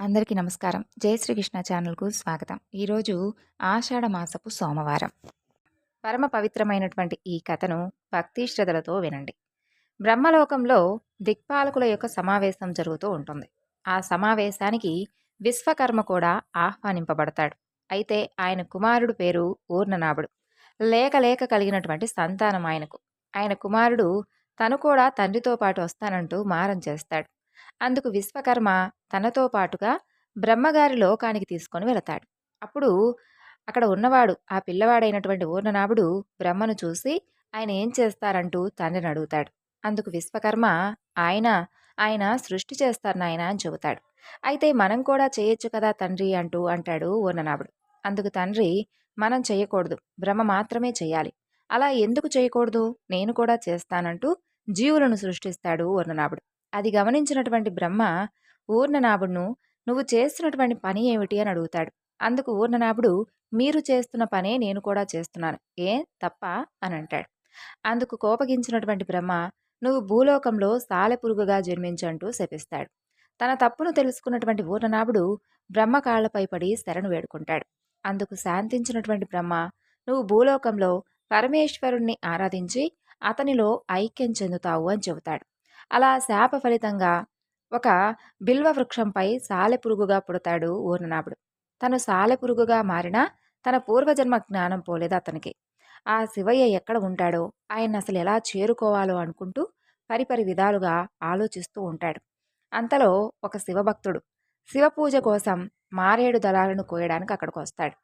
అందరికీ నమస్కారం. జై శ్రీకృష్ణ ఛానల్కు స్వాగతం. ఈరోజు ఆషాఢ మాసపు సోమవారం. పరమ పవిత్రమైనటువంటి ఈ కథను భక్తి శ్రద్ధలతో వినండి. బ్రహ్మలోకంలో దిక్పాలకుల యొక్క సమావేశం జరుగుతూ ఉంటుంది. ఆ సమావేశానికి విశ్వకర్మ కూడా ఆహ్వానింపబడతాడు. అయితే ఆయన కుమారుడు పేరు ఊర్ణనాభుడు. లేక లేక కలిగినటువంటి సంతానం ఆయనకు. ఆయన కుమారుడు తను కూడా తండ్రితో పాటు వస్తానంటూ మారం చేస్తాడు. అందుకు విశ్వకర్మ తనతో పాటుగా బ్రహ్మగారి లోకానికి తీసుకొని వెళతాడు. అప్పుడు అక్కడ ఉన్నవాడు ఆ పిల్లవాడైనటువంటి ఊర్ణనాభుడు బ్రహ్మను చూసి ఆయన ఏం చేస్తారంటూ తండ్రిని అడుగుతాడు. అందుకు విశ్వకర్మ ఆయన ఆయన సృష్టి చేస్తారు నాయన అని చెబుతాడు. అయితే మనం కూడా చేయొచ్చు కదా తండ్రి అంటూ అంటాడు ఊర్ణనాభుడు అందుకు తండ్రి మనం చేయకూడదు. బ్రహ్మ మాత్రమే చేయాలి. అలా ఎందుకు చేయకూడదు? నేను కూడా చేస్తానంటూ జీవులను సృష్టిస్తాడు ఓర్ణనాభుడు అది గమనించినటువంటి బ్రహ్మ ఊర్ణనాభుడును నువ్వు చేస్తున్నటువంటి పని ఏమిటి? అని అడుగుతాడు. అందుకు ఊర్ణనాభుడు మీరు చేస్తున్న పనే నేను కూడా చేస్తున్నాను. ఏ? తప్ప? అని అంటాడు. అందుకు కోపగించినటువంటి బ్రహ్మ నువ్వు భూలోకంలో సాలెపురుగుగా జన్మించంటూ శపిస్తాడు. తన తప్పును తెలుసుకున్నటువంటి ఊర్ణనాభుడు బ్రహ్మ కాళ్ళపై పడి శరణు వేడుకుంటాడు. అందుకు శాంతించినటువంటి బ్రహ్మ నువ్వు భూలోకంలో పరమేశ్వరుణ్ణి ఆరాధించి అతనిలో ఐక్యం చెందుతావు అని చెబుతాడు. అలా శాప ఫలితంగా ఒక బిల్వ వృక్షంపై సాలెపురుగుగా పుడతాడు ఊర్ణనాభుడు తను సాలెపురుగుగా మారినా తన పూర్వజన్మ జ్ఞానం పోలేదు అతనికి. ఆ శివయ్య ఎక్కడ ఉంటాడో ఆయన అసలు ఎలా చేరుకోవాలో అనుకుంటూ పరిపరి విధాలుగా ఆలోచిస్తూ ఉంటాడు. అంతలో ఒక శివభక్తుడు శివపూజ కోసం మారేడు దళాలను కోయడానికి అక్కడికి వస్తాడు.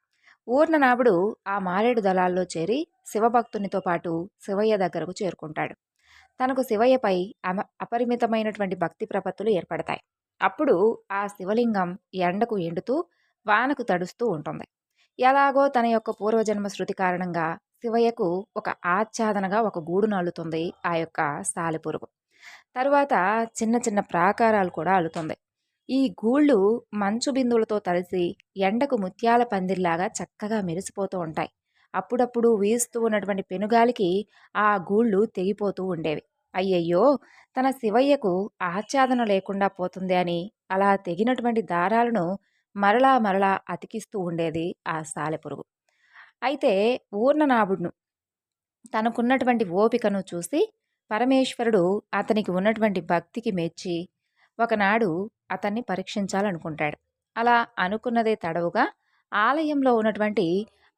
ఊర్ణనాభుడు ఆ మారేడు దళాల్లో చేరి శివభక్తునితో పాటు శివయ్య దగ్గరకు చేరుకుంటాడు. తనకు శివయ్యపై అమ అపరిమితమైనటువంటి భక్తి ప్రపత్తులు ఏర్పడతాయి. అప్పుడు ఆ శివలింగం ఎండకు ఎండుతూ వానకు తడుస్తూ ఉంటుంది. ఎలాగో తన యొక్క పూర్వజన్మ శృతి కారణంగా శివయ్యకు ఒక ఆచ్ఛాదనగా ఒక గూడును అల్లుతుంది ఆ యొక్క సాలెపురుగు. తరువాత చిన్న చిన్న ప్రాకారాలు కూడా అల్లుతుంది. ఈ గూళ్ళు మంచు బిందువులతో తడిసి ఎండకు ముత్యాల పందిర్లాగా చక్కగా మెరిసిపోతూ ఉంటాయి. అప్పుడప్పుడు వీస్తూ ఉన్నటువంటి పెనుగాలికి ఆ గూళ్ళు తెగిపోతూ ఉండేవి. అయ్యయ్యో! తన శివయ్యకు ఆచ్ఛాదన లేకుండా పోతుంది అని అలా తెగినటువంటి దారాలను మరలా మరలా అతికిస్తూ ఉండేది ఆ సాలెపురుగు. అయితే ఊర్ణనాభుడును తనకున్నటువంటి ఓపికను చూసి పరమేశ్వరుడు అతనికి ఉన్నటువంటి భక్తికి మెచ్చి ఒకనాడు అతన్ని పరీక్షించాలనుకుంటాడు. అలా అనుకున్నదే తడవుగా ఆలయంలో ఉన్నటువంటి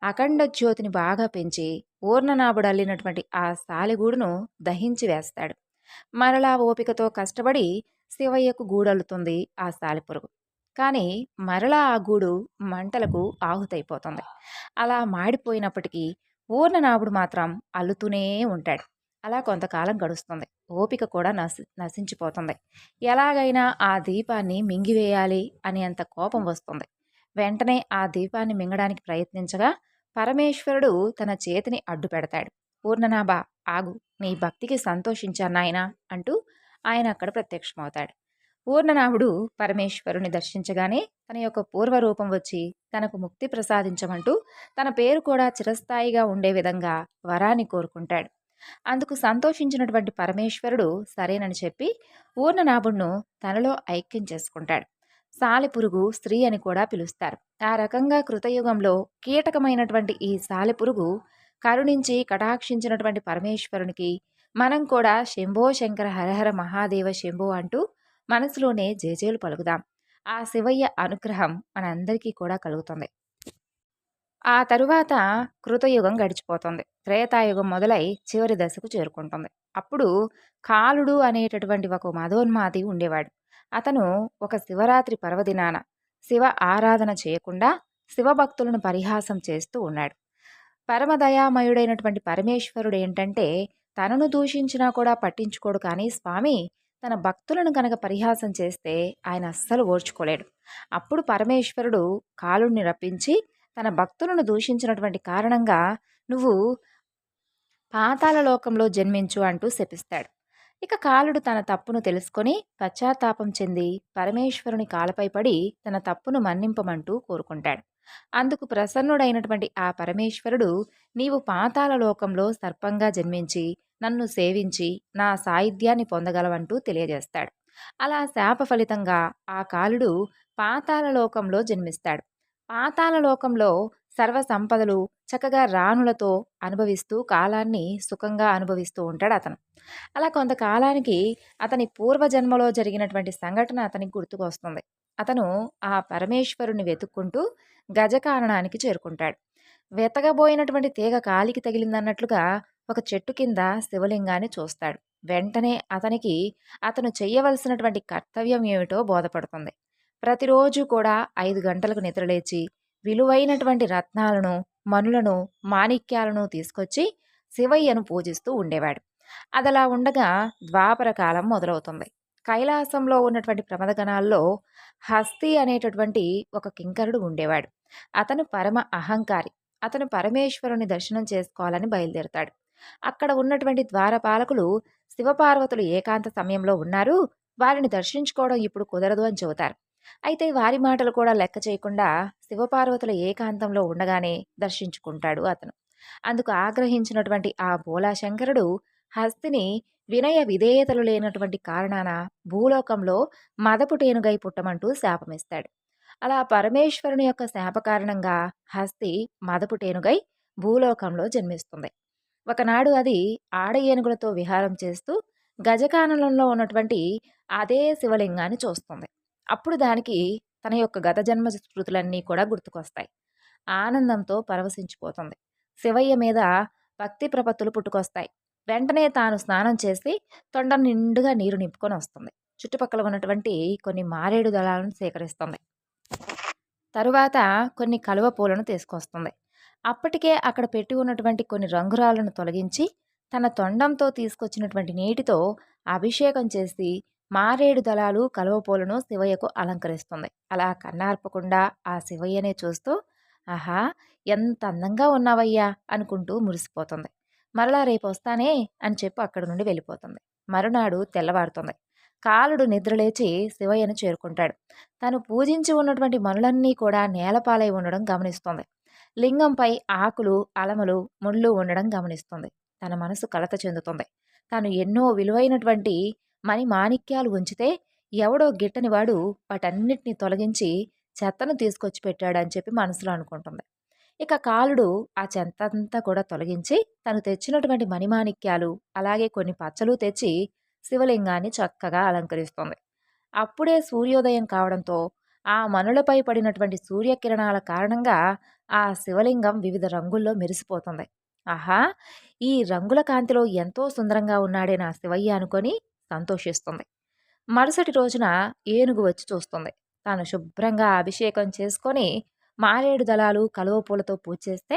అఖండ జ్యోతిని బాగా పెంచి ఊర్ణనాభుడు అల్లినటువంటి ఆ సాలిగూడును దహించి వేస్తాడు. మరలా ఓపికతో కష్టపడి శివయ్యకు గూడల్లుతుంది ఆ సాలిపురుగు కానీ మరలా ఆ గూడు మంటలకు ఆహుతైపోతుంది. అలా మాడిపోయినప్పటికీ ఊర్ణనాభుడు మాత్రం అల్లుతూనే ఉంటాడు. అలా కొంతకాలం గడుస్తుంది. ఓపిక కూడా నశి నశించిపోతుంది. ఎలాగైనా ఆ దీపాన్ని మింగివేయాలి అని అంత కోపం వస్తుంది. వెంటనే ఆ దీపాన్ని మింగడానికి ప్రయత్నించగా పరమేశ్వరుడు తన చేతిని అడ్డు పెడతాడు. పూర్ణనాభ ఆగు నీ భక్తికి సంతోషించానాయనా అంటూ ఆయన అక్కడ ప్రత్యక్షమవుతాడు. పూర్ణనాభుడు పరమేశ్వరుని దర్శించగానే తన యొక్క పూర్వరూపం వచ్చి తనకు ముక్తి ప్రసాదించమంటూ తన పేరు కూడా చిరస్థాయిగా ఉండే విధంగా వరాన్ని కోరుకుంటాడు. అందుకు సంతోషించినటువంటి పరమేశ్వరుడు సరేనని చెప్పి పూర్ణనాభుడును తనలో ఐక్యం చేసుకుంటాడు. సాలెపురుగు స్త్రీ అని కూడా పిలుస్తారు. ఆ రకంగా కృతయుగంలో కీటకమైనటువంటి ఈ సాలెపురుగు కరుణించి కటాక్షించినటువంటి పరమేశ్వరునికి మనం కూడా శంభో శంకర హరహర మహాదేవ శంభో అంటూ మనసులోనే జేజేలు పలుకుదాం. ఆ శివయ్య అనుగ్రహం మనందరికీ కూడా కలుగుతుంది. ఆ తరువాత కృతయుగం గడిచిపోతుంది. త్రేతాయుగం మొదలై చివరి దశకు చేరుకుంటుంది. అప్పుడు కాలుడు అనేటటువంటి ఒక మధోన్మాది ఉండేవాడు. అతను ఒక శివరాత్రి పర్వదినాన శివ ఆరాధన చేయకుండా శివభక్తులను పరిహాసం చేస్తూ ఉన్నాడు. పరమదయామయుడైనటువంటి పరమేశ్వరుడు ఏంటంటే తనను దూషించినా కూడా పట్టించుకోడు కానీ స్వామి తన భక్తులను కనుక పరిహాసం చేస్తే ఆయన అస్సలు ఓర్చుకోలేడు. అప్పుడు పరమేశ్వరుడు కాలుణ్ణి రప్పించి తన భక్తులను దూషించినటువంటి కారణంగా నువ్వు పాతాల లోకంలో జన్మించు అంటూ శపిస్తాడు. ఇక కాలుడు తన తప్పును తెలుసుకొని పశ్చాత్తాపం చెంది పరమేశ్వరుని కాలపై పడి తన తప్పును మన్నింపమంటూ కోరుకుంటాడు. అందుకు ప్రసన్నుడైనటువంటి ఆ పరమేశ్వరుడు నీవు పాతాల లోకంలో సర్పంగా జన్మించి నన్ను సేవించి నా సాయిధ్యాన్ని పొందగలవంటూ తెలియజేస్తాడు. అలా శాప ఫలితంగా ఆ కాలుడు పాతాల లోకంలో జన్మిస్తాడు. పాతాల లోకంలో సర్వ సంపదలు చక్కగా రాణులతో అనుభవిస్తూ కాలాన్ని సుఖంగా అనుభవిస్తూ ఉంటాడు అతను. అలా కొంతకాలానికి అతని పూర్వజన్మలో జరిగినటువంటి సంఘటన అతనికి గుర్తుకొస్తుంది. అతను ఆ పరమేశ్వరుని వెతుక్కుంటూ గజకారణానికి చేరుకుంటాడు. వెతకబోయినటువంటి తీగ కాలికి తగిలిందన్నట్లుగా ఒక చెట్టు కింద శివలింగాన్ని చూస్తాడు. వెంటనే అతనికి అతను చేయవలసినటువంటి కర్తవ్యం ఏమిటో బోధపడుతుంది. ప్రతిరోజు కూడా ఐదు గంటలకు నిద్రలేచి విలువైనటువంటి రత్నాలను మనులను మాణిక్యాలను తీసుకొచ్చి శివయ్యను పూజిస్తూ ఉండేవాడు. అదలా ఉండగా ద్వాపర కాలం మొదలవుతుంది. కైలాసంలో ఉన్నటువంటి ప్రమదగణాల్లో హస్తి అనేటటువంటి ఒక కింకరుడు ఉండేవాడు. అతను పరమ అహంకారి. అతను పరమేశ్వరుని దర్శనం చేసుకోవాలని బయలుదేరుతాడు. అక్కడ ఉన్నటువంటి ద్వారపాలకులు శివపార్వతులు ఏకాంత సమయంలో ఉన్నారు. వారిని దర్శించుకోవడం ఇప్పుడు కుదరదు అని చెబుతారు. అయితే వారి మాటలు కూడా లెక్క చేయకుండా శివపార్వతుల ఏకాంతంలో ఉండగానే దర్శించుకుంటాడు అతను. అందుకు ఆగ్రహించినటువంటి ఆ భోలాశంకరుడు హస్తిని వినయ విధేయతలు లేనటువంటి కారణాన భూలోకంలో మదపుటేనుగై పుట్టమంటూ శాపమిస్తాడు. అలా పరమేశ్వరుని యొక్క శాప కారణంగా హస్తి మదపుటేనుగై భూలోకంలో జన్మిస్తుంది. ఒకనాడు అది ఆడ ఏనుగులతో విహారం చేస్తూ గజకానలంలో ఉన్నటువంటి అదే శివలింగాన్ని చూస్తుంది. అప్పుడు దానికి తన యొక్క గత జన్మ స్మృతులన్నీ కూడా గుర్తుకొస్తాయి. ఆనందంతో పరవశించిపోతుంది. శివయ్య మీద భక్తి ప్రపత్తులు పుట్టుకొస్తాయి. వెంటనే తాను స్నానం చేసి తొండ నిండుగా నీరు నింపుకొని వస్తుంది. చుట్టుపక్కల ఉన్నటువంటి కొన్ని మారేడు దళాలను సేకరిస్తుంది. తరువాత కొన్ని కలువ పూలను తీసుకొస్తుంది. అప్పటికే అక్కడ పెట్టి ఉన్నటువంటి కొన్ని రంగురాలను తొలగించి తన తొండంతో తీసుకొచ్చినటువంటి నీటితో అభిషేకం చేసి మారేడు దళాలు కలువపూలను శివయ్యకు అలంకరిస్తుంది. అలా కన్నార్పకుండా ఆ శివయ్యనే చూస్తూ ఆహా ఎంత అందంగా ఉన్నావయ్యా అనుకుంటూ మురిసిపోతుంది. మరలా రేపు వస్తానే అని చెప్పి అక్కడి నుండి వెళ్ళిపోతుంది. మరునాడు తెల్లవారుతుంది. కాలుడు నిద్రలేచి శివయ్యను చేరుకుంటాడు. తను పూజించి ఉన్నటువంటి మనులన్నీ కూడా నేలపాలై ఉండడం గమనిస్తుంది. లింగంపై ఆకులు అలమలు ముళ్ళు ఉండడం గమనిస్తుంది. తన మనసు కలత చెందుతుంది. తాను ఎన్నో విలువైనటువంటి మణి మాణిక్యాలు ఉంచితే ఎవడో గిట్టనివాడు వాటన్నిటిని తొలగించి చెత్తను తీసుకొచ్చి పెట్టాడని చెప్పి మనసులో అనుకుంటుంది. ఇక కాలుడు ఆ చెత్త అంతా కూడా తొలగించి తను తెచ్చినటువంటి మణిమాణిక్యాలు అలాగే కొన్ని పచ్చలు తెచ్చి శివలింగాన్ని చక్కగా అలంకరిస్తుంది. అప్పుడే సూర్యోదయం కావడంతో ఆ మనులపై పడినటువంటి సూర్యకిరణాల కారణంగా ఆ శివలింగం వివిధ రంగుల్లో మెరిసిపోతుంది. ఆహా! ఈ రంగుల కాంతిలో ఎంతో సుందరంగా ఉన్నాడే నా శివయ్య అనుకొని సంతోషిస్తుంది. మరుసటి రోజున ఏనుగు వచ్చి చూస్తుంది. తాను శుభ్రంగా అభిషేకం చేసుకొని మారేడు దళాలు కలువ పూలతో పూజ చేస్తే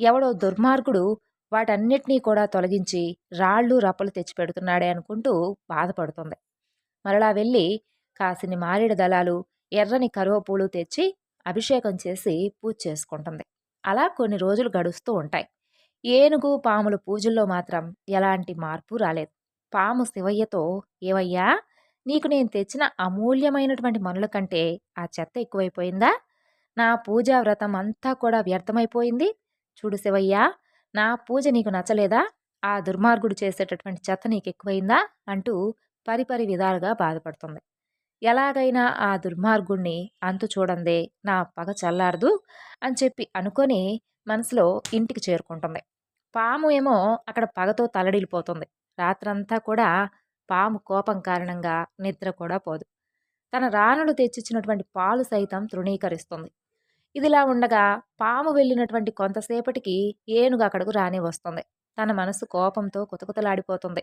ఎవడో దుర్మార్గుడు వాటన్నిటినీ కూడా తొలగించి రాళ్ళు రప్పలు తెచ్చిపెడుతున్నాడే అనుకుంటూ బాధపడుతుంది. మరలా వెళ్ళి కాసిని మారేడు దళాలు ఎర్రని కరువపూలు తెచ్చి అభిషేకం చేసి పూజ చేసుకుంటుంది. అలా కొన్ని రోజులు గడుస్తూ ఉంటాయి. ఏనుగు పాముల పూజల్లో మాత్రం ఎలాంటి మార్పు రాలేదు. పాము శివయ్యతో ఏవయ్యా నీకు నేను తెచ్చిన అమూల్యమైనటువంటి మనుల కంటే ఆ చెత్త ఎక్కువైపోయిందా? నా పూజా వ్రతం అంతా కూడా వ్యర్థమైపోయింది. చూడు శివయ్యా నా పూజ నీకు నచ్చలేదా? ఆ దుర్మార్గుడు చేసేటటువంటి చెత్త నీకు ఎక్కువైందా అంటూ పరిపరి విధాలుగా బాధపడుతుంది. ఎలాగైనా ఆ దుర్మార్గుణ్ణి అంతు చూడందే నా పగ చల్లారదు అని చెప్పి అనుకొని మనసులో ఇంటికి చేరుకుంటుంది. పాము ఏమో అక్కడ పగతో తలడిల్లిపోతుంది. రాత్రంతా కూడా పాము కోపం కారణంగా నిద్ర కూడా పోదు. తన రాణులు తెచ్చిచ్చినటువంటి పాలు సైతం తృణీకరిస్తుంది. ఇదిలా ఉండగా పాము వెళ్ళినటువంటి కొంతసేపటికి ఏనుగు అక్కడకు రాని వస్తుంది. తన మనసు కోపంతో కుతకుతలాడిపోతుంది.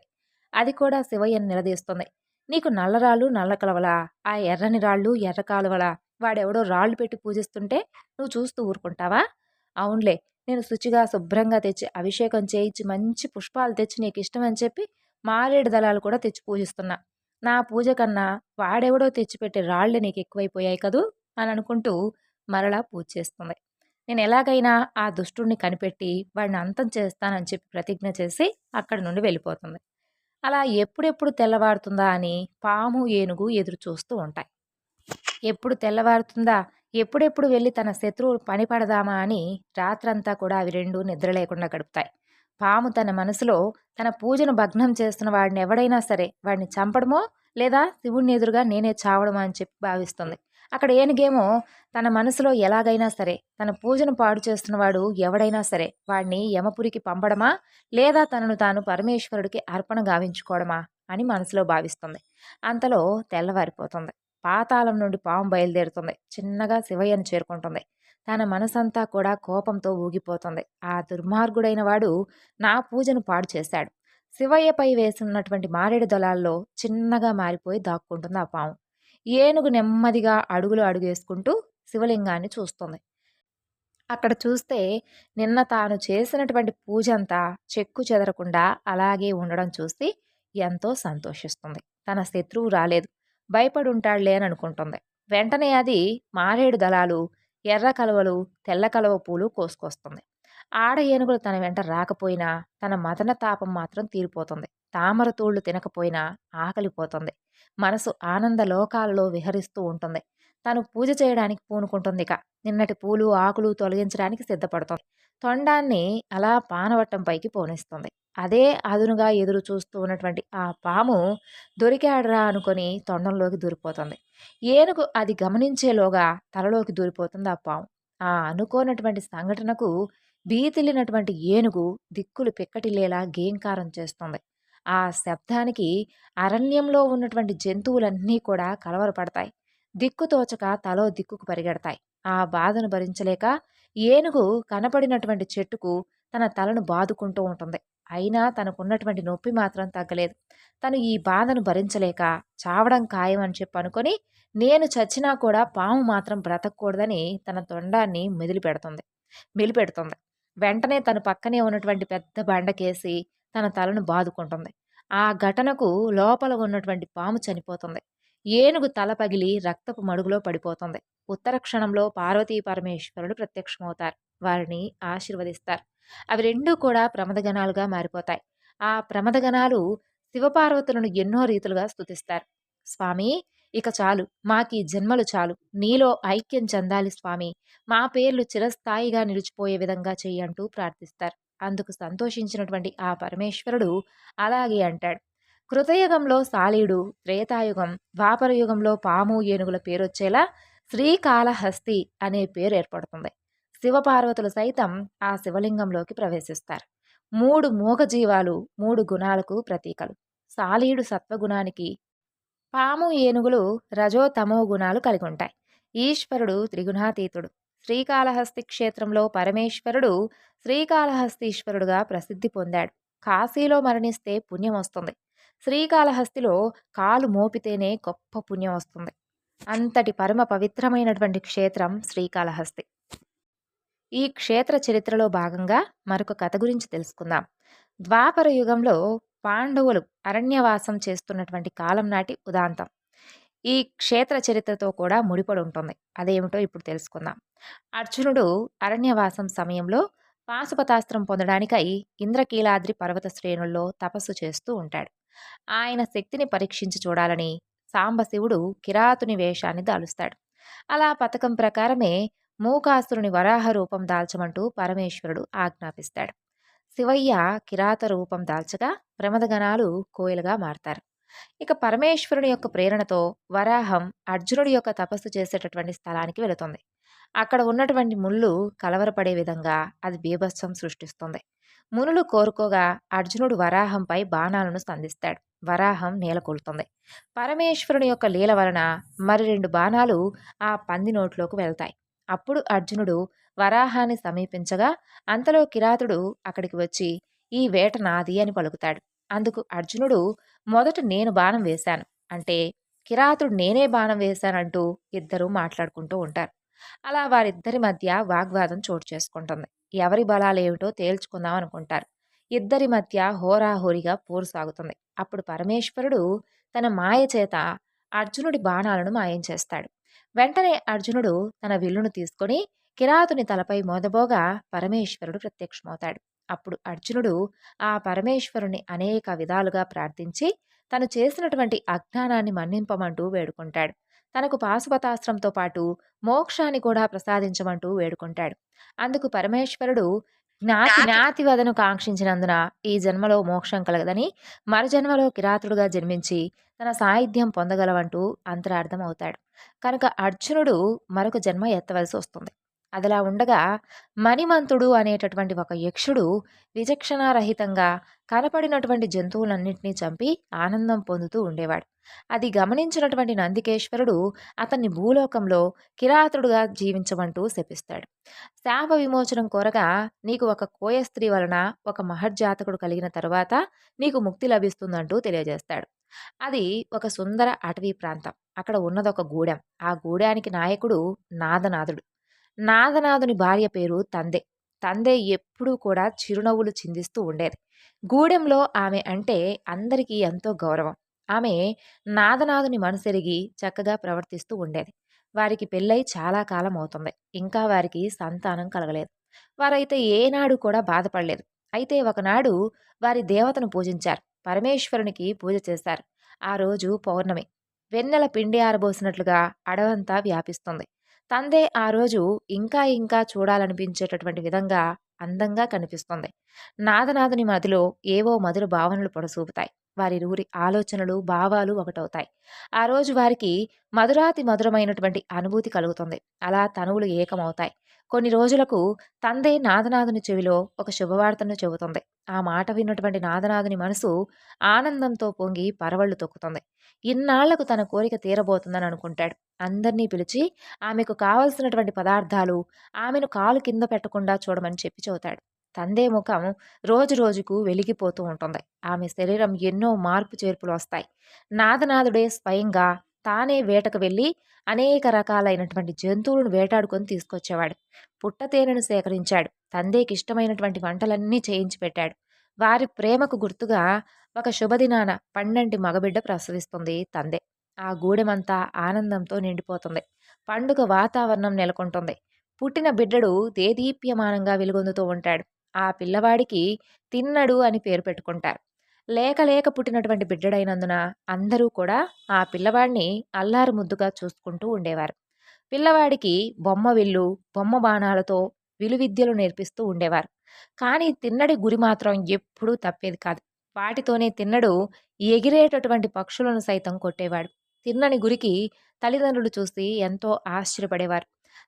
అది కూడా శివయ్యను నిలదీస్తుంది. నీకు నల్లరాళ్ళు నల్ల కలవలా ఆ ఎర్రని రాళ్ళు ఎర్ర కాలువలా వాడెవడో రాళ్ళు పెట్టి పూజిస్తుంటే నువ్వు చూస్తూ ఊరుకుంటావా? అవునులే నేను శుచిగా శుభ్రంగా తెచ్చి అభిషేకం చేయించి మంచి పుష్పాలు తెచ్చి నీకు ఇష్టమని చెప్పి మారేడు దళాలు కూడా తెచ్చి పూజిస్తున్నా. నా పూజ కన్నా వాడెవడో తెచ్చిపెట్టే రాళ్ళు నీకు ఎక్కువైపోయాయి కదూ? అని అనుకుంటూ మరలా పూజ చేస్తుంది. నేను ఎలాగైనా ఆ దుష్టుడిని కనిపెట్టి వాడిని అంతం చేస్తానని చెప్పి ప్రతిజ్ఞ చేసి అక్కడి నుండి వెళ్ళిపోతుంది. అలా ఎప్పుడెప్పుడు తెల్లవారుతుందా అని పాము ఏనుగు ఎదురు చూస్తూ ఉంటాయి. ఎప్పుడు తెల్లవారుతుందా? ఎప్పుడెప్పుడు వెళ్ళి తన శత్రువు పనిపడదామా అని రాత్రంతా కూడా అవి రెండు నిద్ర లేకుండా గడుపుతాయి. పాము తన మనసులో తన పూజను భగ్నం చేస్తున్న వాడిని ఎవడైనా సరే వాడిని చంపడమో లేదా శివుడిని ఎదురుగా నేనే చావడం అని చెప్పి భావిస్తుంది. అక్కడ ఏనుగేమో తన మనసులో ఎలాగైనా సరే తన పూజను పాడు చేస్తున్నవాడు ఎవడైనా సరే వాడిని యమపురికి పంపడమా లేదా తనను తాను పరమేశ్వరుడికి అర్పణ గావించుకోవడమా అని మనసులో భావిస్తుంది. అంతలో తెల్లవారిపోతుంది. పాతాళం నుండి పాము బయలుదేరుతుంది. చిన్నగా శివయ్యను చేరుకుంటుంది. తన మనసంతా కూడా కోపంతో ఊగిపోతుంది. ఆ దుర్మార్గుడైన వాడు నా పూజను పాడు చేశాడు. శివయ్యపై వేసున్నటువంటి మారేడు దళాల్లో చిన్నగా మారిపోయి దాక్కుంటుంది ఆ పాము. ఏనుగు నెమ్మదిగా అడుగులు అడుగేసుకుంటూ శివలింగాన్ని చూస్తుంది. అక్కడ చూస్తే నిన్న తాను చేసినటువంటి పూజ అంతా చెక్కు చెదరకుండా అలాగే ఉండడం చూసి ఎంతో సంతోషిస్తుంది. తన శత్రువు రాలేదు. భయపడి ఉంటాడులే అని అనుకుంటుంది. వెంటనే అది మారేడు దళాలు ఎర్ర కలువలు తెల్ల కలువ పూలు కోసుకొస్తుంది. ఆడ ఏనుగులు తన వెంట రాకపోయినా తన మదన తాపం మాత్రం తీరిపోతుంది. తామర తోళ్ళు తినకపోయినా ఆకలిపోతుంది. మనసు ఆనంద లోకాలలో విహరిస్తూ ఉంటుంది. తను పూజ చేయడానికి పూనుకుంటుంది ఇక. నిన్నటి పూలు ఆకులు తొలగించడానికి సిద్ధపడుతుంది. తొండాన్ని అలా పానవట్టం పైకి పోనిస్తుంది. అదే అదునుగా ఎదురు చూస్తూ ఉన్నటువంటి ఆ పాము దొరికాడరా అనుకొని తొండంలోకి దూరిపోతుంది. ఏనుగు అది గమనించేలోగా తలలోకి దూరిపోతుంది ఆ పాము. ఆ అనుకోనటువంటి సంఘటనకు బీతిల్లినటువంటి ఏనుగు దిక్కులు పిక్కటిల్లేలా గేంకారం చేస్తుంది. ఆ శబ్దానికి అరణ్యంలో ఉన్నటువంటి జంతువులన్నీ కూడా కలవరపడతాయి. దిక్కుతోచక తలో దిక్కుకు పరిగెడతాయి. ఆ బాధను భరించలేక ఏనుగు కనపడినటువంటి చెట్టుకు తన తలను బాదుకుంటూ ఉంటుంది. అయినా తనకున్నటువంటి నొప్పి మాత్రం తగ్గలేదు. తను ఈ బాధను భరించలేక చావడం ఖాయం అని చెప్పి అనుకొని నేను చచ్చినా కూడా పాము మాత్రం బ్రతకూడదని తన తొండాన్ని మెదిలి పెడుతుంది మెలిపెడుతుంది. వెంటనే తన పక్కనే ఉన్నటువంటి పెద్ద బండకేసి తన తలను బాదుకుంటుంది. ఆ ఘటనకు లోపల ఉన్నటువంటి పాము చనిపోతుంది. ఏనుగు తల పగిలి రక్తపు మడుగులో పడిపోతుంది. ఉత్తర క్షణంలో పార్వతీ పరమేశ్వరుడు ప్రత్యక్షమవుతారు. వారిని ఆశీర్వదిస్తారు. అవి రెండూ కూడా ప్రమదగణాలుగా మారిపోతాయి. ఆ ప్రమదగణాలు శివపార్వతులను ఎన్నో రీతులుగా స్థుతిస్తారు స్వామి ఇక చాలు. మాకీ జన్మలు చాలు. నీలో ఐక్యం చెందాలి స్వామి. మా పేర్లు చిరస్థాయిగా నిలిచిపోయే విధంగా చెయ్యంటూ ప్రార్థిస్తారు. అందుకు సంతోషించినటువంటి ఆ పరమేశ్వరుడు అలాగే అంటాడు. కృతయుగంలో సాలీడు త్రేతాయుగం ద్వాపరయుగంలో పాము ఏనుగుల పేరొచ్చేలా శ్రీకాళహస్తి అనే పేరు ఏర్పడుతుంది. శివపార్వతులు సైతం ఆ శివలింగంలోకి ప్రవేశిస్తారు. మూడు మూగజీవాలు మూడు గుణాలకు ప్రతీకలు. సాలీడు సత్వగుణానికి పాము ఏనుగులు రజో తమో గుణాలు కలిగి ఉంటాయి ఈశ్వరుడు త్రిగుణాతీతుడు. శ్రీకాళహస్తి క్షేత్రంలో పరమేశ్వరుడు శ్రీకాళహస్తీశ్వరుడుగా ప్రసిద్ధి పొందాడు. కాశీలో మరణిస్తే పుణ్యం వస్తుంది. శ్రీకాళహస్తిలో కాలు మోపితేనే గొప్ప పుణ్యం వస్తుంది. అంతటి పరమ పవిత్రమైనటువంటి క్షేత్రం శ్రీకాళహస్తి. ఈ క్షేత్ర చరిత్రలో భాగంగా మరొక కథ గురించి తెలుసుకుందాం. ద్వాపర యుగంలో పాండవులు అరణ్యవాసం చేస్తున్నటువంటి కాలం నాటి ఉదాంతం. ఈ క్షేత్ర చరిత్రతో కూడా ముడిపడి ఉంటుంది. అదేమిటో ఇప్పుడు తెలుసుకుందాం. అర్జునుడు అరణ్యవాసం సమయంలో పాశుపతాస్త్రం పొందడానికై ఇంద్రకీలాద్రి పర్వత శ్రేణుల్లో తపస్సు చేస్తూ ఉంటాడు. ఆయన శక్తిని పరీక్షించి చూడాలని సాంబశివుడు కిరాతుని వేషాన్ని దాలుస్తాడు. అలా పథకం ప్రకారమే మూకాసురుని వరాహ రూపం దాల్చమంటూ పరమేశ్వరుడు ఆజ్ఞాపిస్తాడు. శివయ్య కిరాత రూపం దాల్చగా ప్రమదగణాలు కోయిలుగా మారతారు. ఇక పరమేశ్వరుని యొక్క ప్రేరణతో వరాహం అర్జునుడి యొక్క తపస్సు చేసేటటువంటి స్థలానికి వెళుతుంది. అక్కడ ఉన్నటువంటి ముళ్ళు కలవరపడే విధంగా అది బీభత్సం సృష్టిస్తుంది. మునులు కోరుకోగా అర్జునుడు వరాహంపై బాణాలను సంధిస్తాడు వరాహం నేలకొల్తుంది. పరమేశ్వరుని యొక్క లీల వలన మరి రెండు బాణాలు ఆ పంది నోట్లోకి వెళ్తాయి. అప్పుడు అర్జునుడు వరాహాన్ని సమీపించగా అంతలో కిరాతుడు అక్కడికి వచ్చి ఈ వేట నాది అని పలుకుతాడు. అందుకు అర్జునుడు మొదట నేను బాణం వేశాను. అంటే కిరాతుడు నేనే బాణం వేశానంటూ ఇద్దరూ మాట్లాడుకుంటూ ఉంటారు. అలా వారిద్దరి మధ్య వాగ్వాదం చోటు చేసుకుంటుంది. ఎవరి బలాలేమిటో తేల్చుకుందాం అనుకుంటారు. ఇద్దరి మధ్య హోరాహోరీగా పోరు సాగుతుంది. అప్పుడు పరమేశ్వరుడు తన మాయ చేత అర్జునుడి బాణాలను మాయం చేస్తాడు. వెంటనే అర్జునుడు తన విల్లును తీసుకొని కిరాతుని తలపై మోదబోగా పరమేశ్వరుడు ప్రత్యక్షమవుతాడు. అప్పుడు అర్జునుడు ఆ పరమేశ్వరుని అనేక విధాలుగా ప్రార్థించి తను చేసినటువంటి అజ్ఞానాన్ని మన్నింపమంటూ వేడుకుంటాడు. తనకు పాశుపతాస్త్రంతో పాటు మోక్షాన్ని కూడా ప్రసాదించమంటూ వేడుకుంటాడు. అందుకు పరమేశ్వరుడు జ్ఞాతి జ్ఞాతి వదను కాంక్షించినందున ఈ జన్మలో మోక్షం కలగదని మరుజన్మలో కిరాతుడుగా జన్మించి తన సాహిత్యం పొందగలవంటూ అంతరార్థం అవుతాడు కనుక అర్జునుడు మరొక జన్మ ఎత్తవలసి వస్తుంది. అదిలా ఉండగా మణిమంతుడు అనేటటువంటి ఒక యక్షుడు విచక్షణారహితంగా కనపడినటువంటి జంతువులన్నింటినీ చంపి ఆనందం పొందుతూ ఉండేవాడు. అది గమనించినటువంటి నందికేశ్వరుడు అతన్ని భూలోకంలో కిరాతుడుగా జీవించమంటూ శపిస్తాడు. శాప విమోచనం కోరగా నీకు ఒక కోయ స్త్రీ వలన ఒక మహర్జాతకుడు కలిగిన తర్వాత నీకు ముక్తి లభిస్తుందంటూ తెలియజేస్తాడు. అది ఒక సుందర అటవీ ప్రాంతం. అక్కడ ఉన్నదొక గూడెం. ఆ గూడానికి నాయకుడు నాదనాథుడు. నాదనాథుని భార్య పేరు తందే. తందే ఎప్పుడూ కూడా చిరునవ్వులు చిందిస్తూ ఉండేది. గూడెంలో ఆమె అంటే అందరికీ ఎంతో గౌరవం. ఆమె నాదనాథుని మనసెరిగి చక్కగా ప్రవర్తిస్తూ ఉండేది. వారికి పెళ్ళై చాలా కాలం అవుతుంది. ఇంకా వారికి సంతానం కలగలేదు. వారైతే ఏనాడు కూడా బాధపడలేదు. అయితే ఒకనాడు వారి దేవతను పూజించారు. పరమేశ్వరునికి పూజ చేశారు. ఆ రోజు పౌర్ణమి. వెన్నెల పిండి ఆరబోసినట్లుగా అడవంతా వ్యాపిస్తుంది. తందే ఆ రోజు ఇంకా ఇంకా చూడాలనిపించేటటువంటి విధంగా అందంగా కనిపిస్తుంది. నాదనాథుని మదిలో ఏవో మధుర భావనలు పొడసూపుతాయి. వారిరువురి ఆలోచనలు భావాలు ఒకటవుతాయి. ఆ రోజు వారికి మధురాతి మధురమైనటువంటి అనుభూతి కలుగుతుంది. అలా తనువులు ఏకమవుతాయి. కొన్ని రోజులకు తందే నాదనాథుని చెవిలో ఒక శుభవార్తను చెబుతుంది. ఆ మాట విన్నటువంటి నాదనాథుని మనసు ఆనందంతో పొంగి పరవళ్ళు తొక్కుతుంది. ఇన్నాళ్ళకు తన కోరిక తీరబోతుందని అనుకుంటాడు. అందరినీ పిలిచి ఆమెకు కావలసినటువంటి పదార్థాలు ఆమెను కాలు కింద పెట్టకుండా చూడమని చెప్పి చెబుతాడు. తందే ముఖం రోజు రోజుకు వెలిగిపోతూ ఉంటుంది. ఆమె శరీరం ఎన్నో మార్పు చేర్పులు వస్తాయి. నాదనాథుడే స్వయంగా తానే వేటకు వెళ్ళి అనేక రకాలైనటువంటి జంతువులను వేటాడుకొని తీసుకొచ్చేవాడు. పుట్టతేనెను సేకరించాడు. తందేకి ఇష్టమైనటువంటి వంటలన్నీ చేయించి పెట్టాడు. వారి ప్రేమకు గుర్తుగా ఒక శుభదినాన పండంటి మగబిడ్డ ప్రసవిస్తుంది తందే. ఆ గూడెమంతా ఆనందంతో నిండిపోతుంది. పండుగ వాతావరణం నెలకొంటుంది. పుట్టిన బిడ్డడు దేదీప్యమానంగా వెలుగొందుతూ ఉంటాడు. ఆ పిల్లవాడికి తిన్నడు అని పేరు పెట్టుకుంటారు. లేక లేక పుట్టినటువంటి బిడ్డడైనందున అందరూ కూడా ఆ పిల్లవాడిని అల్లారు ముద్దుగా చూసుకుంటూ ఉండేవారు. పిల్లవాడికి బొమ్మ విల్లు బొమ్మ బాణాలతో విలువిద్యలు నేర్పిస్తూ ఉండేవారు. కానీ తిన్నడి గురి మాత్రం ఎప్పుడూ తప్పేది కాదు. వాటితోనే తిన్నడు ఎగిరేటటువంటి పక్షులను సైతం కొట్టేవాడు. తిన్నని గురికి తల్లిదండ్రులు చూసి ఎంతో ఆశ్చర్యపడేవారు.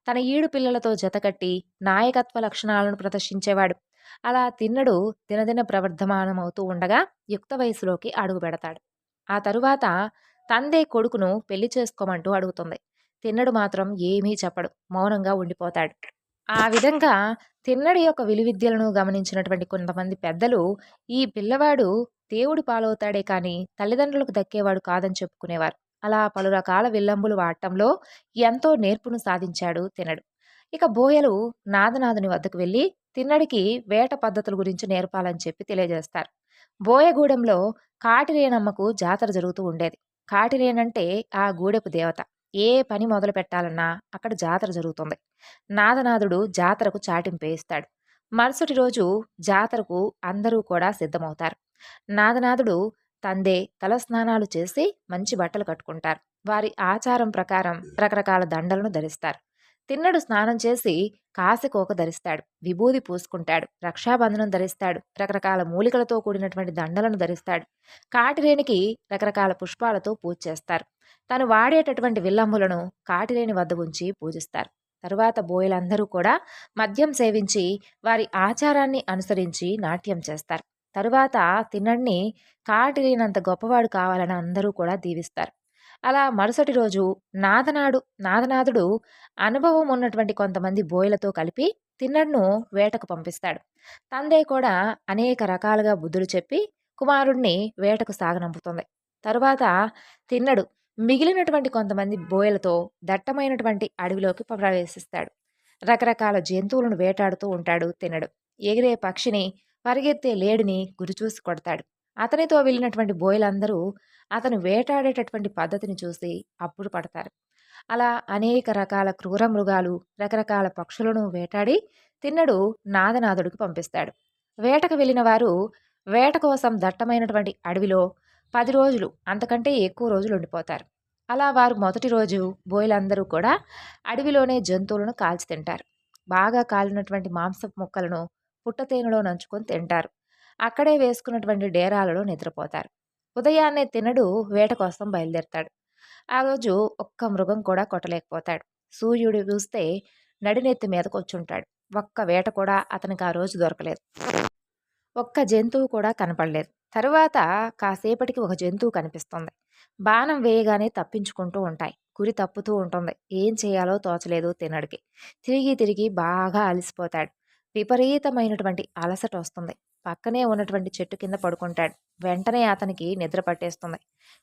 తన ఈడు పిల్లలతో జతకట్టి నాయకత్వ లక్షణాలను ప్రదర్శించేవాడు. అలా తిన్నడు దినదిన ప్రవర్ధమానమవుతూ ఉండగా యుక్త వయసులోకి అడుగు పెడతాడు. ఆ తరువాత తందే కొడుకును పెళ్ళి చేసుకోమంటూ అడుగుతుంది. తిన్నడు మాత్రం ఏమీ చెప్పడు. మౌనంగా ఉండిపోతాడు. ఆ విధంగా తిన్నడి యొక్క విలువిద్యలను గమనించినటువంటి కొంతమంది పెద్దలు ఈ పిల్లవాడు దేవుడు పాలవుతాడే కానీ తల్లిదండ్రులకు దక్కేవాడు కాదని చెప్పుకునేవారు. అలా పలు రకాల విల్లంబులు వాడటంలో ఎంతో నేర్పును సాధించాడు తినడు ఇక బోయలు నాదనాథుని వద్దకు వెళ్ళి తిన్నడికి వేట పద్ధతుల గురించి నేర్పాలని చెప్పి తెలియజేస్తారు. బోయగూడెంలో కాటిరేనమ్మకు జాతర జరుగుతూ ఉండేది. కాటిరేనంటే ఆ గూడెపు దేవత. ఏ పని మొదలు పెట్టాలన్నా అక్కడ జాతర జరుగుతుంది. నాదనాథుడు జాతరకు చాటింపు వేస్తాడు మరుసటి రోజు జాతరకు అందరూ కూడా సిద్ధమవుతారు. నాదనాథుడు తందే తలస్నానాలు చేసి మంచి బట్టలు కట్టుకుంటారు. వారి ఆచారం ప్రకారం రకరకాల దండలను ధరిస్తారు. తిన్నడు స్నానం చేసి కాసికోక ధరిస్తాడు. విభూది పూసుకుంటాడు. రక్షాబంధనం ధరిస్తాడు. రకరకాల మూలికలతో కూడినటువంటి దండలను ధరిస్తాడు. కాటిరేనికి రకరకాల పుష్పాలతో పూజ చేస్తారు. తను వాడేటటువంటి విల్లంబులను కాటిలేని వద్ద ఉంచి పూజిస్తారు. తరువాత బోయలందరూ కూడా మద్యం సేవించి వారి ఆచారాన్ని అనుసరించి నాట్యం చేస్తారు. తరువాత తిన్నడిని కాటిలేనంత గొప్పవాడు కావాలని అందరూ కూడా దీవిస్తారు. అలా మరుసటి రోజు నాదనాడు నాదనాథుడు అనుభవం ఉన్నటువంటి కొంతమంది బోయలతో కలిపి తిన్నడ్ను వేటకు పంపిస్తాడు. తందే కూడా అనేక రకాలుగా బుద్ధులు చెప్పి కుమారుణ్ణి వేటకు సాగనంపుతుంది. తరువాత తిన్నడు. మిగిలినటువంటి కొంతమంది బోయలతో దట్టమైనటువంటి అడవిలోకి ప్రవేశిస్తాడు. రకరకాల జంతువులను వేటాడుతూ ఉంటాడు తినడు. ఎగిరే పక్షిని పరిగెత్తే లేడిని గురిచూసి కొడతాడు. అతనితో వెళ్ళినటువంటి బోయలందరూ అతను వేటాడేటటువంటి పద్ధతిని చూసి అప్పుడు పడతారు. అలా అనేక రకాల క్రూర మృగాలు రకరకాల పక్షులను వేటాడి తిన్నడు నాదనాథుడికి పంపిస్తాడు. వేటకు వెళ్ళిన వారు వేట కోసం దట్టమైనటువంటి అడవిలో పది రోజులు అంతకంటే ఎక్కువ రోజులు ఉండిపోతారు. అలా వారు మొదటి రోజు బోయిలందరూ కూడా అడవిలోనే జంతువులను కాల్చి తింటారు. బాగా కాలినటువంటి మాంసపు ముక్కలను పుట్టతేనెలో నంచుకొని తింటారు. అక్కడే వేసుకున్నటువంటి డేరాలలో నిద్రపోతారు. ఉదయాన్నే తినడు వేట కోసం బయలుదేరతాడు. ఆ రోజు ఒక్క మృగం కూడా కొట్టలేకపోతాడు. సూర్యుడు చూస్తే నడినెత్తి మీదకు వచ్చుంటాడు ఒక్క వేట కూడా అతనికి ఆ రోజు దొరకలేదు. ఒక్క జంతువు కూడా కనపడలేదు. తరువాత కాసేపటికి ఒక జంతువు కనిపిస్తుంది. బాణం వేయగానే తప్పించుకుంటూ ఉంటాయి. గురి తప్పుతూ ఉంటుంది. ఏం చేయాలో తోచలేదు తినడికి. తిరిగి తిరిగి బాగా అలసిపోతాడు. విపరీతమైనటువంటి అలసట వస్తుంది. పక్కనే ఉన్నటువంటి చెట్టు కింద పడుకుంటాడు. వెంటనే అతనికి నిద్ర పట్టేస్తుంది.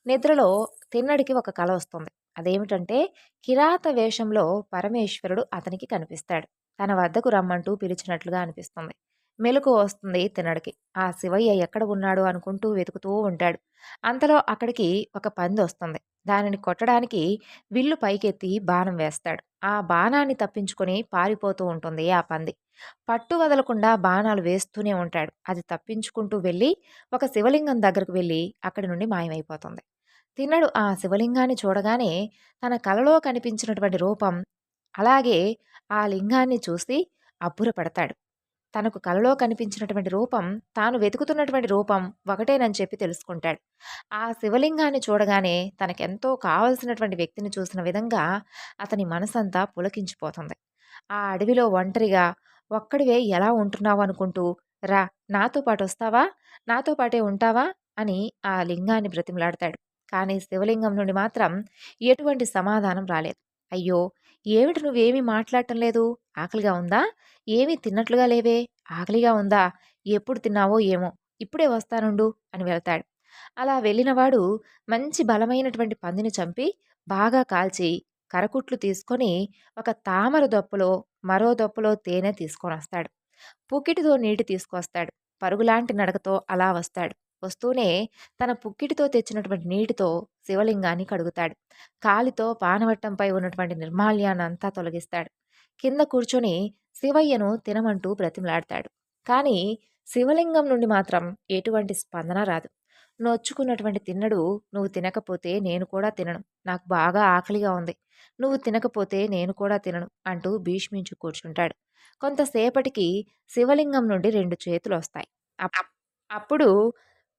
నిద్రలో తిన్నడికి ఒక కల వస్తుంది. అదేమిటంటే కిరాత వేషంలో పరమేశ్వరుడు అతనికి కనిపిస్తాడు. తన వద్దకు రమ్మంటూ పిలిచినట్లుగా అనిపిస్తుంది. మెలకు వస్తుంది తినడికి. ఆ శివయ్య ఎక్కడ ఉన్నాడు అనుకుంటూ వెతుకుతూ ఉంటాడు. అంతలో అక్కడికి ఒక పంది వస్తుంది. దానిని కొట్టడానికి విల్లు పైకెత్తి బాణం వేస్తాడు. ఆ బాణాన్ని తప్పించుకొని పారిపోతూ ఉంటుంది ఆ పంది. పట్టు వదలకుండా బాణాలు వేస్తూనే ఉంటాడు. అది తప్పించుకుంటూ వెళ్ళి ఒక శివలింగం దగ్గరకు వెళ్ళి అక్కడి నుండి మాయమైపోతుంది. తిన్నడు ఆ శివలింగాన్ని చూడగానే తన కలలో కనిపించినటువంటి రూపం అలాగే ఆ లింగాన్ని చూసి అబ్బురపడతాడు. తనకు కలలో కనిపించినటువంటి రూపం తాను వెతుకుతున్నటువంటి రూపం ఒకటేనని చెప్పి తెలుసుకుంటాడు. ఆ శివలింగాన్ని చూడగానే తనకెంతో కావలసినటువంటి వ్యక్తిని చూసిన విధంగా అతని మనసంతా పులకించిపోతుంది. ఆ అడవిలో ఒంటరిగా ఒక్కడివే ఎలా ఉంటున్నావు అనుకుంటూ రా నాతో పాటు వస్తావా? నాతో పాటే ఉంటావా? అని ఆ లింగాన్ని బ్రతిమలాడతాడు. కానీ శివలింగం నుండి మాత్రం ఎటువంటి సమాధానం రాలేదు. అయ్యో ఏమిటి నువ్వేమీ మాట్లాడటం లేదు? ఆకలిగా ఉందా? ఏమీ తిన్నట్లుగా లేవే? ఆకలిగా ఉందా? ఎప్పుడు తిన్నావో ఏమో? ఇప్పుడే వస్తానుండు అని వెళ్తాడు. అలా వెళ్ళినవాడు మంచి బలమైనటువంటి పందిని చంపి బాగా కాల్చి కరకుట్లు తీసుకొని ఒక తామర దొప్పలో మరో దొప్పలో తేనె తీసుకొని వస్తాడు. పుకిటితో నీటి తీసుకొస్తాడు. పరుగులాంటి నడకతో అలా వస్తాడు. వస్తూనే తన పుక్కిటితో తెచ్చినటువంటి నీటితో శివలింగాన్ని కడుగుతాడు. కాలితో పానవట్టంపై ఉన్నటువంటి నిర్మాల్యాన్నంతా తొలగిస్తాడు. కింద కూర్చొని శివయ్యను తినమంటూ బ్రతిమలాడతాడు. కానీ శివలింగం నుండి మాత్రం ఎటువంటి స్పందన రాదు. నొచ్చుకున్నటువంటి తిన్నడు నువ్వు తినకపోతే నేను కూడా తినను. నాకు బాగా ఆకలిగా ఉంది. నువ్వు తినకపోతే నేను కూడా తినను అంటూ భీష్మించు కూర్చుంటాడు. కొంతసేపటికి శివలింగం నుండి రెండు చేతులు వస్తాయి అప్పుడు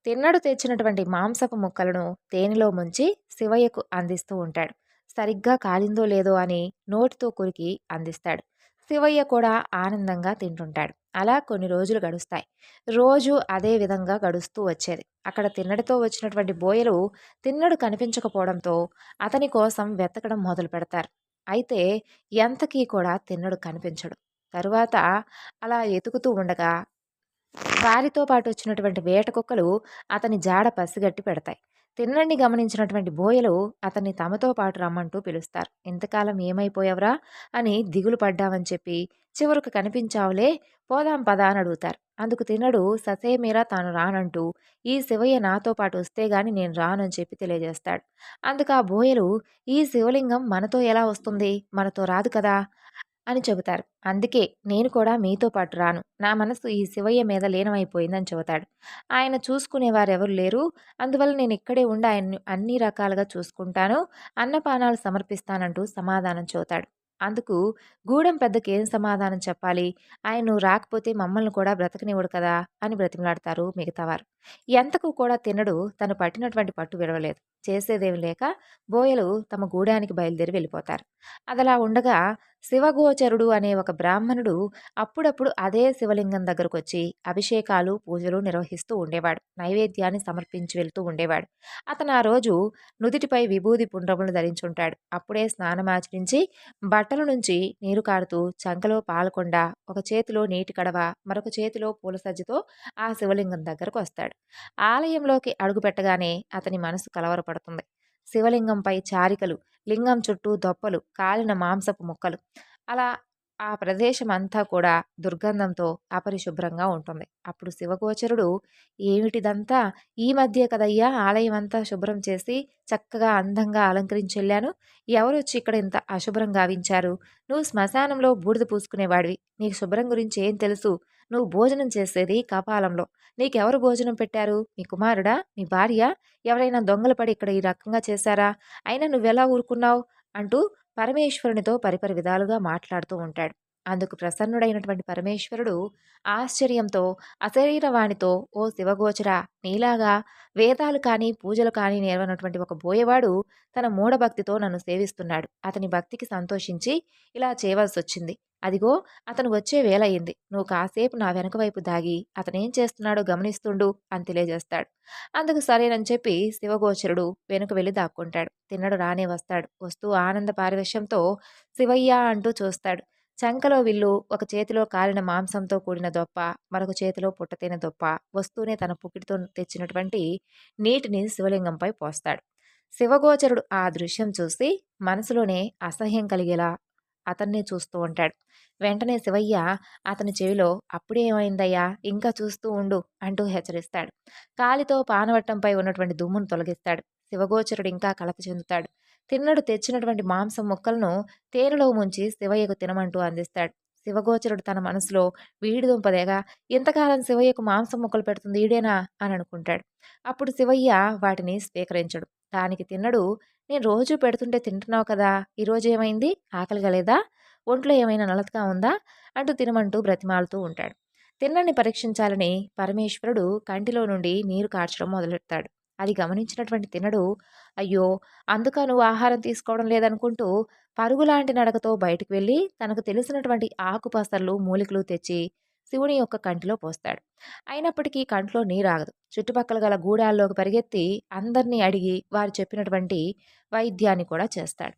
తిన్నడు తెచ్చినటువంటి మాంసపు ముక్కలను తేనెలో ముంచి శివయ్యకు అందిస్తూ ఉంటాడు. సరిగ్గా కాలిందో లేదో అని నోటితో కురికి అందిస్తాడు. శివయ్య కూడా ఆనందంగా తింటుంటాడు. అలా కొన్ని రోజులు గడుస్తాయి. రోజు అదే విధంగా గడుస్తూ వచ్చేది. అక్కడ తిన్నడితో వచ్చినటువంటి బోయలు తిన్నడు కనిపించకపోవడంతో అతని కోసం వెతకడం మొదలు పెడతారు. అయితే ఎంతకీ కూడా తిన్నడు కనిపించడు. తరువాత అలా ఎతుకుతూ ఉండగా వారితో పాటు వచ్చినటువంటి వేట కుక్కలు అతని జాడ పసిగట్టి పెడతాయి. తిన్నడిని గమనించినటువంటి బోయలు అతన్ని తమతో పాటు రమ్మంటూ పిలుస్తారు. ఇంతకాలం ఏమైపోయావురా అని దిగులు పడ్డామని చెప్పి చివరకు కనిపించావులే పోదాం పదా అని అడుగుతారు. అందుకు తినడు ససేమీరా తాను రానంటూ ఈ శివయ్య నాతో పాటు వస్తే గాని నేను రానని చెప్పి తెలియజేస్తాడు. అందుకు ఆ బోయలు ఈ శివలింగం మనతో ఎలా వస్తుంది? మనతో రాదు కదా? అని చెబుతారు. అందుకే నేను కూడా మీతో పాటు రాను. నా మనసు ఈ శివయ్య మీద లీనమైపోయిందని చెబుతాడు. ఆయన చూసుకునేవారెవరు లేరు. అందువల్ల నేను ఇక్కడే ఉండి ఆయన్ని అన్ని రకాలుగా చూసుకుంటాను. అన్నపానాలు సమర్పిస్తానంటూ సమాధానం చెబుతాడు. అందుకు గూడెం పెద్దకి ఏం సమాధానం చెప్పాలి? ఆయన రాకపోతే మమ్మల్ని కూడా బ్రతకనివ్వడు కదా అని బ్రతిమలాడతారు మిగతావారు. ఎంతకు కూడా తినడు. తను పట్టినటువంటి పట్టు విడవలేదు. చేసేదేమి లేక బోయలు తమ గూడానికి బయలుదేరి వెళ్ళిపోతారు. అదలా ఉండగా శివగోచరుడు అనే ఒక బ్రాహ్మణుడు అప్పుడప్పుడు అదే శివలింగం దగ్గరకు వచ్చి అభిషేకాలు పూజలు నిర్వహిస్తూ ఉండేవాడు. నైవేద్యాన్ని సమర్పించి వెళ్తూ ఉండేవాడు. అతను ఆ రోజు నుదిటిపై విభూది పుండ్రములు ధరించుంటాడు. అప్పుడే స్నానమాచరించి బట్టల నుంచి నీరు కారుతూ చంకలో పాలకొండ ఒక చేతిలో నీటి కడవ మరొక చేతిలో పూల సజ్జతో ఆ శివలింగం దగ్గరకు వస్తాడు ఆలయంలోకి అడుగుపెట్టగానే అతని మనసు కలవరపడుతుంది శివలింగంపై చారికలు లింగం చుట్టూ దొప్పలు కాలిన మాంసపు ముక్కలు. అలా ఆ ప్రదేశం అంతా కూడా దుర్గంధంతో అపరిశుభ్రంగా ఉంటుంది. అప్పుడు శివగోచరుడు ఏమిటిదంతా? ఈ మధ్య కదయ్యా ఆలయం అంతా శుభ్రం చేసి చక్కగా అందంగా అలంకరించి వెళ్ళాను ఎవరు వచ్చి ఇక్కడ ఇంత అశుభ్రం గావించారు? నువ్వు శ్మశానంలో బూడిద పూసుకునేవాడివి. నీకు శుభ్రం గురించి ఏం తెలుసు? నువ్వు భోజనం చేసేది కపాలంలో. నీకెవరు భోజనం పెట్టారు? మీ కుమారుడా? నీ భార్య? ఎవరైనా దొంగలు పడి ఇక్కడ ఈ రకంగా చేశారా? అయినా నువ్వెలా ఊరుకున్నావు? అంటూ పరమేశ్వరునితో పరిపరి విధాలుగా మాట్లాడుతూ ఉంటాడు. అందుకు ప్రసన్నుడైనటువంటి పరమేశ్వరుడు ఆశ్చర్యంతో అశరీరవాణితో ఓ శివగోచర నీలాగా వేదాలు కానీ పూజలు కానీ నేర్వనటువంటి ఒక బోయవాడు తన మూఢభక్తితో నన్ను సేవిస్తున్నాడు. అతని భక్తికి సంతోషించి ఇలా చేయవలసి వచ్చింది అదిగో అతను వచ్చే వేలయ్యింది నువ్వు కాసేపు నా వెనక వైపు దాగి అతనేం చేస్తున్నాడో గమనిస్తుండు అని తెలియజేస్తాడు. అందుకు సరేనని చెప్పి శివగోచరుడు వెనుక వెళ్ళి దాక్కుంటాడు. తిన్నడు రానే వస్తాడు. వస్తూ ఆనంద పారివేశ్యంతో శివయ్య అంటూ చూస్తాడు. చంకలో విల్లు ఒక చేతిలో కాలిన మాంసంతో కూడిన దొప్ప మరొక చేతిలో పుట్టతైన దొప్ప వస్తూనే తన పుకిటితో తెచ్చినటువంటి నీటిని శివలింగంపై పోస్తాడు. శివగోచరుడు ఆ దృశ్యం చూసి మనసులోనే అసహ్యం కలిగేలా అతన్ని చూస్తూ ఉంటాడు. వెంటనే శివయ్య అతని చెవిలో అప్పుడే ఏమైందయ్యా? ఇంకా చూస్తూ ఉండు అంటూ హెచ్చరిస్తాడు. కాలితో పానవట్టంపై ఉన్నటువంటి దుమ్మును తొలగిస్తాడు. శివగోచరుడు ఇంకా కలత చెందుతాడు. తిన్నడు తెచ్చినటువంటి మాంసం ముక్కలను తేనెలో ముంచి శివయ్యకు తినమంటూ అందిస్తాడు. శివగోచరుడు తన మనసులో వీడి దుంపదేగా ఇంతకాలం శివయ్యకు మాంసం ముక్కలు పెడుతుంది ఈడేనా? అని అనుకుంటాడు. అప్పుడు శివయ్య వాటిని స్వీకరించడు. దానికి తిన్నడు. నేను రోజు పెడుతుంటే తింటున్నావు కదా ఈరోజు ఏమైంది? ఆకలి కలేదా ఒంట్లో ఏమైనా నలతగా ఉందా? అంటూ తినమంటూ బ్రతిమాలుతూ ఉంటాడు. తిన్నని పరీక్షించాలని పరమేశ్వరుడు కంటిలో నుండి నీరు కార్చడం మొదలెడతాడు. అది గమనించినటువంటి తినడు అయ్యో అందుక నువ్వు ఆహారం తీసుకోవడం లేదనుకుంటూ పరుగులాంటి నడకతో బయటకు వెళ్ళి తనకు తెలిసినటువంటి ఆకుపసర్లు మూలికలు తెచ్చి శివుని యొక్క కంటిలో పోస్తాడు. అయినప్పటికీ కంట్లో నీరాగదు చుట్టుపక్కల గల గూడాల్లోకి పరిగెత్తి అందరినీ అడిగి వారు చెప్పినటువంటి వైద్యాన్ని కూడా చేస్తాడు.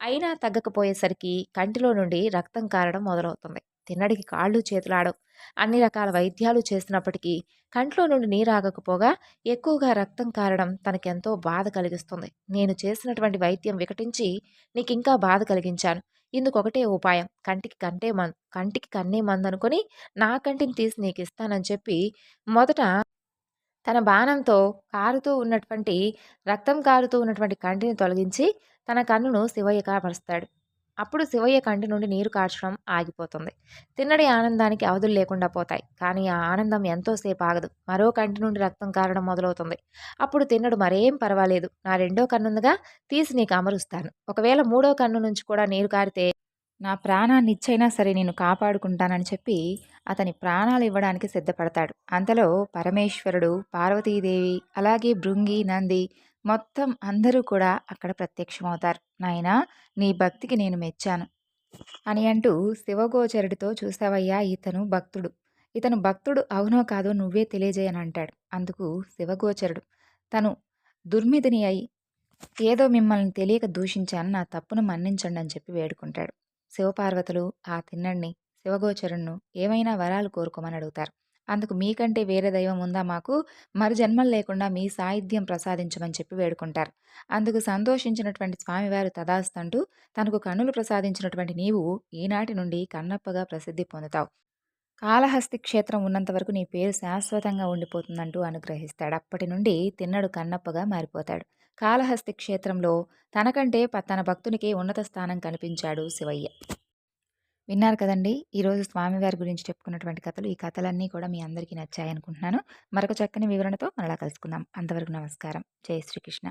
అయినా తగ్గకపోయేసరికి కంటిలో నుండి రక్తం కారడం మొదలవుతుంది. తిన్నడికి కాళ్ళు చేతులాడవు అన్ని రకాల వైద్యాలు చేసినప్పటికీ కంట్లో నుండి నీరాగకపోగా ఎక్కువగా రక్తం కారడం తనకెంతో బాధ కలిగిస్తుంది. నేను చేసినటువంటి వైద్యం వికటించి నీకు ఇంకా బాధ కలిగించాను. ఇందుకొకటే ఉపాయం. కంటికి కంటే మన్ కంటికి కన్నే మందనుకొని నా కంటిని తీసి నీకు ఇస్తానని చెప్పి మొదట తన బాణంతో కారుతూ ఉన్నటువంటి రక్తం కారుతూ ఉన్నటువంటి కంటిని తొలగించి తన కన్నును శివయ్య కాపరుస్తాడు అప్పుడు శివయ్య కంటి నుండి నీరు కార్చడం ఆగిపోతుంది. తిన్నడి ఆనందానికి అవధులు లేకుండా పోతాయి. కానీ ఆ ఆనందం ఎంతోసేపు ఆగదు. మరో కంటి నుండి రక్తం కారడం మొదలవుతుంది. అప్పుడు తిన్నడు మరేం పర్వాలేదు. నా రెండో కన్నుందిగా తీసి నీకు అమరుస్తాను. ఒకవేళ మూడో కన్ను నుంచి కూడా నీరు కారితే నా ప్రాణాన్ని ఇచ్చైనా సరే నేను కాపాడుకుంటానని చెప్పి అతని ప్రాణాలు ఇవ్వడానికి సిద్ధపడతాడు. అంతలో పరమేశ్వరుడు పార్వతీదేవి అలాగే భృంగి నంది మొత్తం అందరూ కూడా అక్కడ ప్రత్యక్షమవుతారు. నాయనా నీ భక్తికి నేను మెచ్చాను అని అంటూ శివగోచరుడితో చూసావయ్యా ఇతను భక్తుడు. ఇతను భక్తుడు అవునో కాదో నువ్వే తెలియజేయని అంటాడు అందుకు శివగోచరుడు. తను దుర్మిదిని అయి ఏదో మిమ్మల్ని తెలియక దూషించాను. నా తప్పును మన్నించండి అని చెప్పి వేడుకుంటాడు. శివపార్వతులు ఆ తిన్నడిని శివగోచరుణ్ణు ఏమైనా వరాలు కోరుకోమని అడుగుతారు. అందుకు మీకంటే వేరే దైవం ఉందా మాకు? మరి జన్మలు లేకుండా మీ సాహిత్యం ప్రసాదించమని చెప్పి వేడుకుంటారు. అందుకు సంతోషించినటువంటి స్వామివారు తదాస్తంటూ తనకు కన్నులు ప్రసాదించినటువంటి నీవు ఈనాటి నుండి కన్నప్పగా ప్రసిద్ధి పొందుతావు. కాళహస్తి క్షేత్రం ఉన్నంత వరకు నీ పేరు శాశ్వతంగా ఉండిపోతుందంటూ అనుగ్రహిస్తాడు. అప్పటి నుండి తిన్నడు కన్నప్పగా మారిపోతాడు. కాళహస్తి క్షేత్రంలో తనకంటే తన భక్తునికి ఉన్నత స్థానం కనిపించాడు శివయ్య. విన్నారు కదండి. ఈరోజు స్వామివారి గురించి చెప్పుకున్నటువంటి కథలు ఈ కథలన్నీ కూడా మీ అందరికీ నచ్చాయి అనుకుంటున్నాను మరొక చక్కని వివరణతో మరలా కలుసుకుందాం. అంతవరకు నమస్కారం. జై శ్రీకృష్ణ.